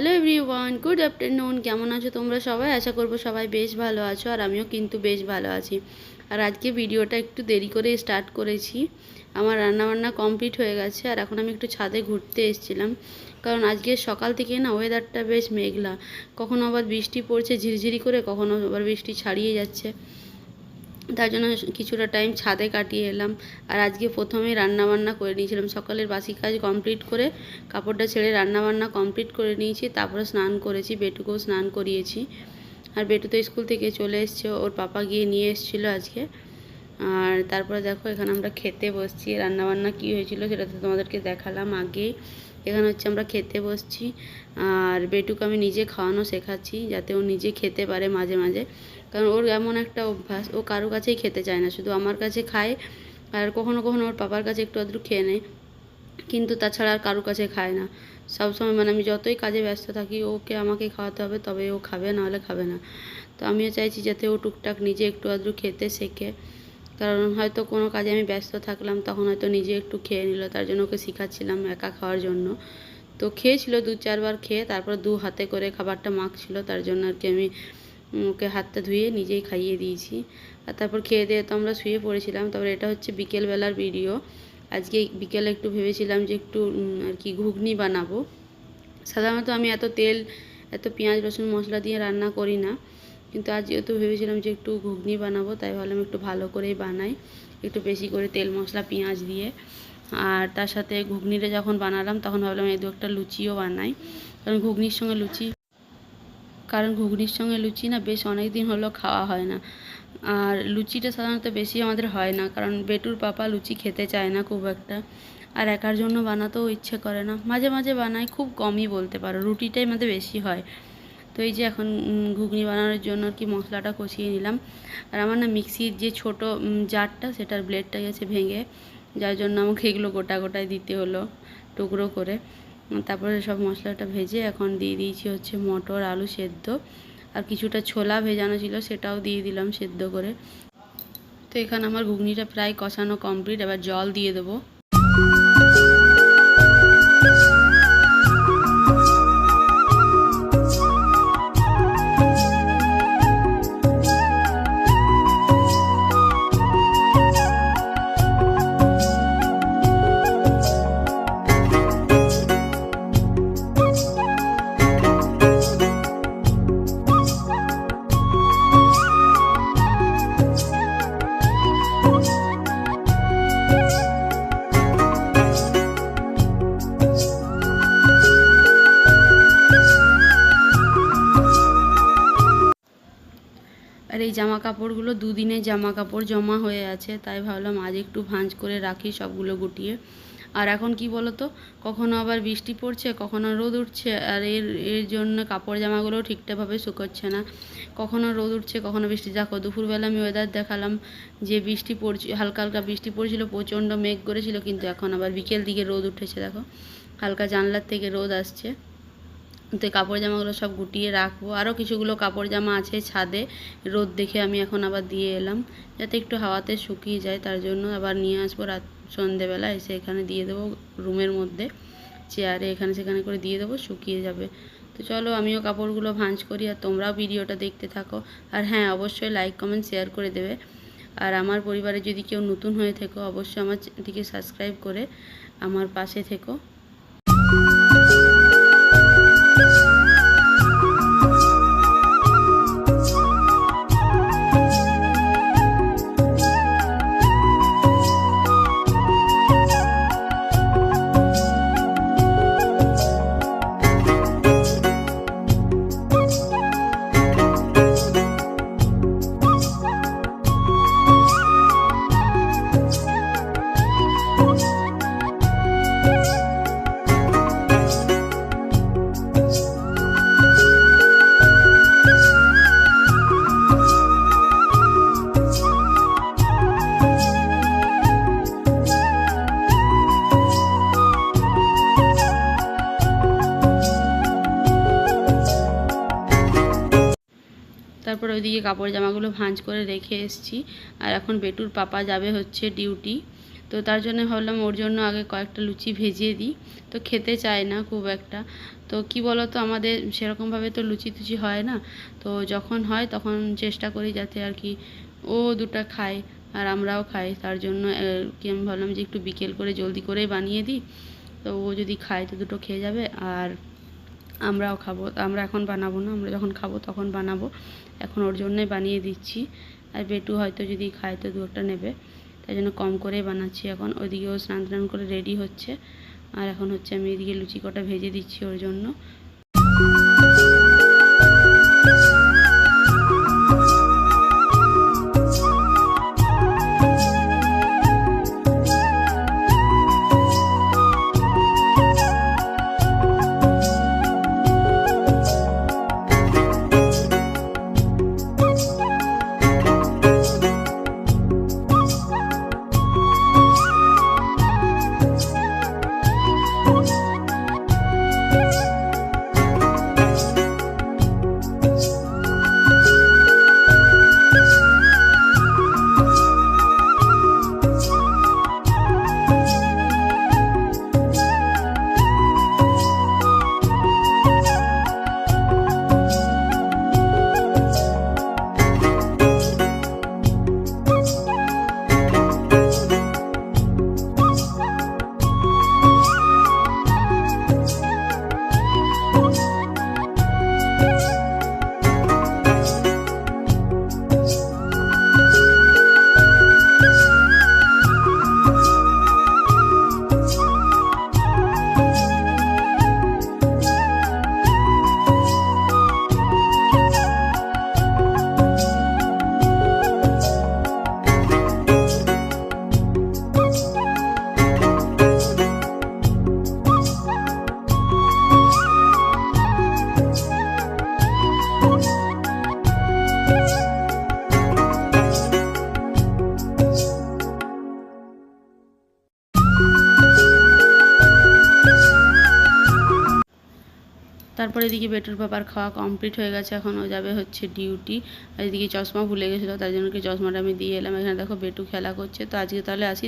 Hello everyone good afternoon কেমন আছো তোমরা সবাই? আশা করব সবাই বেশ ভালো আছো আর আমিও কিন্তু বেশ ভালো আছি। আর আজকে ভিডিওটা একটু দেরি করে স্টার্ট করেছি। আমার রান্নাবান্না কমপ্লিট হয়ে গেছে আর এখন আমি একটু ছাদে ঘুরতে এসেছিলাম। কারণ আজকে সকাল থেকে না ওয়েদারটা বেশ মেঘলা। কখনো আবার বৃষ্টি পড়ছে, ঝিরিঝিরি করে, কখনো আবার বৃষ্টি ছাড়িয়ে যাচ্ছে। তার জন্য কিছুটা টাইম ছাদে কাটিয়ে এলাম। আর আজকে প্রথমেই রান্নাবান্না করে নিয়েছিলাম। সকালের বাসি কাজ কমপ্লিট করে কাপড়টা ছেড়ে রান্নাবান্না কমপ্লিট করে নিয়েছি। তারপরে স্নান করেছি, বেটুকেও স্নান করিয়েছি। আর বেটু তো স্কুল থেকে চলে এসছে। ওর পাপা গিয়ে নিয়ে এসেছিল আজকে। আর তারপরে দেখো, এখানে আমরা খেতে বসছি। রান্নাবান্না কী হয়েছিল সেটা তো তোমাদেরকে দেখালাম আগেই। এখানে হচ্ছে আমরা খেতে বসছি। আর বেটুকে আমি নিজে খাওয়ানো শেখাচ্ছি, যাতে ও নিজে খেতে পারে মাঝে মাঝে। কারণ ওর এমন একটা অভ্যাস, ও কারও কাছেই খেতে চায় না, শুধু আমার কাছে খায় আর কখনো কখনো ওর পাপার কাছে একটু আধটু খেয়ে নেয়, কিন্তু তাছাড়া আর কারও কাছে খায় না। সবসময় মানে আমি যতই কাজে ব্যস্ত থাকি, ওকে আমাকে খাওয়াতে হবে, তবে ও খাবে, না হলে খাবে না। তো আমিও চাইছি যাতে ও টুকটাক নিজে একটু আধটু খেতে শেখে। কারণ হয়তো কোনো কাজে আমি ব্যস্ত থাকলাম, তখন হয়তো নিজে একটু খেয়ে নিল, তার জন্য ওকে শেখাচ্ছিলাম একা খাওয়ার জন্য। তো খেয়েছিল, দু চারবার খেয়ে, তারপর দু হাতে করে খাবারটা মাখছিল, তার জন্য আর কি আমি ওকে হাতটা ধুয়ে নিজেই খাইয়ে দিয়েছি। আর তারপর খেয়ে দিয়ে তো আমরা শুয়ে পড়েছিলাম। তারপর এটা হচ্ছে বিকেলবেলার ভিডিও আজকে বিকেলে একটু ভেবেছিলাম যে একটু আর কি ঘুগনি বানাবো। সাধারণত আমি এত তেল, এত পেঁয়াজ, রসুন, মশলা দিয়ে রান্না করি না। কিন্তু আজ যেহেতু ভেবেছিলাম যে একটু ঘুগনি বানাবো, তাই ভাবলাম একটু ভালো করেই বানাই। একটু বেশি করে তেল, মশলা, পেঁয়াজ দিয়ে। আর তার সাথে ঘুগনিটা যখন বানালাম, তখন ভাবলাম এই দু একটা লুচিও বানাই। কারণ ঘুগনির সঙ্গে লুচি কারণ ঘুগনির সঙ্গে লুচি না বেশ অনেক দিন হলো খাওয়া হয় না। আর লুচিটা সাধারণত বেশি আমাদের হয় না, কারণ বেটুর পাপা লুচি খেতে চায় না খুব একটা। আর একার জন্য বানাতেও ইচ্ছে করে না। মাঝে মাঝে বানাই খুব কমই বলতে পারো, রুটিটাই আমাদের বেশি হয়। তো এই যে এখন ঘুগনি বানানোর জন্য আর কি মশলাটা কষিয়ে নিলাম। আর আমার না মিক্সির যে ছোটো জারটা, সেটার ব্লেডটা গেছে ভেঙে, যার জন্য আমাকে এগুলো গোটা গোটায় দিতে হলো, টুকরো করে। তারপরে সব মশলাটা ভেজে এখন দিয়ে দিয়েছি হচ্ছে মটর, আলু সেদ্ধ। আর কিছুটা ছোলা ভেজানো ছিল সেটাও দিয়ে দিলাম সেদ্ধ করে। তো এখানে আমার ঘুগনিটা প্রায় কষানো কমপ্লিট এবার জল দিয়ে দেবো। কাপড়গুলো দুদিনে জামা কাপড় জমা হয়ে আছে, তাই ভাবলাম আজ একটু ভাঁজ করে রাখি সবগুলো গুটিয়ে। আর এখন কি বলো তো কখনো আবার বৃষ্টি পড়ছে, কখনো রোদ উঠছে, আর এর এর জন্য কাপড় জামাগুলো ঠিকঠাকভাবে শুকোচ্ছে না। কখনো রোদ উঠছে, কখনো বৃষ্টি। দেখো, দুপুরবেলা আমি ওয়েদার দেখালাম যে বৃষ্টি পড়ছে, হালকা হালকা বৃষ্টি পড়ছিল, প্রচণ্ড মেঘ করেছিল, কিন্তু এখন আবার বিকেল দিকে রোদ উঠেছে, দেখো। হালকা জানলার থেকে রোদ আসছে। তো কাপড় জামাগুলো সব গুটিয়ে রাখব। আরও কিছুগুলো কাপড় জামা আছে ছাদে। রোদ দেখে আমি এখন আবার দিয়ে এলাম। যাতে একটু হাওয়াতে শুকিয়ে যায়, তার জন্য আবার নিয়ে আসব রাত, সন্ধেবেলা এসে এখানে দিয়ে দেবো রুমের মধ্যে। চেয়ারে এখানে সেখানে করে দিয়ে দেবো, শুকিয়ে যাবে। তো চলো আমিও কাপড়গুলো ভাঁজ করি আর তোমরাও ভিডিওটা দেখতে থাকো। আর হ্যাঁ অবশ্যই লাইক কমেন্ট শেয়ার করে দেবে। আর আমার পরিবারে যদি কেউ নতুন হয়ে থেকো, অবশ্যই আমার চ্যানেলটিকে সাবস্ক্রাইব করে আমার পাশে থেকো। তারপর ওইদিকে কাপড় জামাগুলো ভাঁজ করে রেখে এসেছি। আর এখন বেটুর পাপা যাবে হচ্ছে ডিউটি। তো তার জন্য ভাবলাম ওর জন্য আগে কয়েকটা লুচি ভেজিয়ে দিই। তো খেতে চায় না খুব একটা। তো কি বলো তো আমাদের সেরকমভাবে তো লুচি টুচি হয় না। তো যখন হয় তখন চেষ্টা করি যাতে আর কি ও দুটো খায় আর আমরাও খাই। তার জন্য কি আমি ভাবলাম যে একটু বিকেল করে জলদি করেই বানিয়ে দিই। তো ও যদি খায় তো দুটো খেয়ে যাবে। আর আমরাও খাব আমরা এখন বানাবো না, আমরা যখন খাব তখন বানাবো। এখন ওর জন্যই বানিয়ে দিচ্ছি। আর বেটু হয়তো যদি খায় তো দু একটা নেবে। তাই জন্য কম করে বানাচ্ছি এখন। ওইদিকে ও স্নান টান করে রেডি হচ্ছে। আর এখন হচ্ছে আমি এদিকে লুচি কটা ভেজে দিচ্ছি ওর জন্য। তারপরে এদিকে বেটুর বাবার খাওয়া কমপ্লিট হয়ে গেছে, এখন ও যাবে হচ্ছে ডিউটি আর এদিকে চশমা ভুলে গেছিল, তাই জন্য কি চশমাটা আমি দিয়ে এলাম। এখানে দেখো বেটু খেলা করছে, তো আজকে তাহলে আসি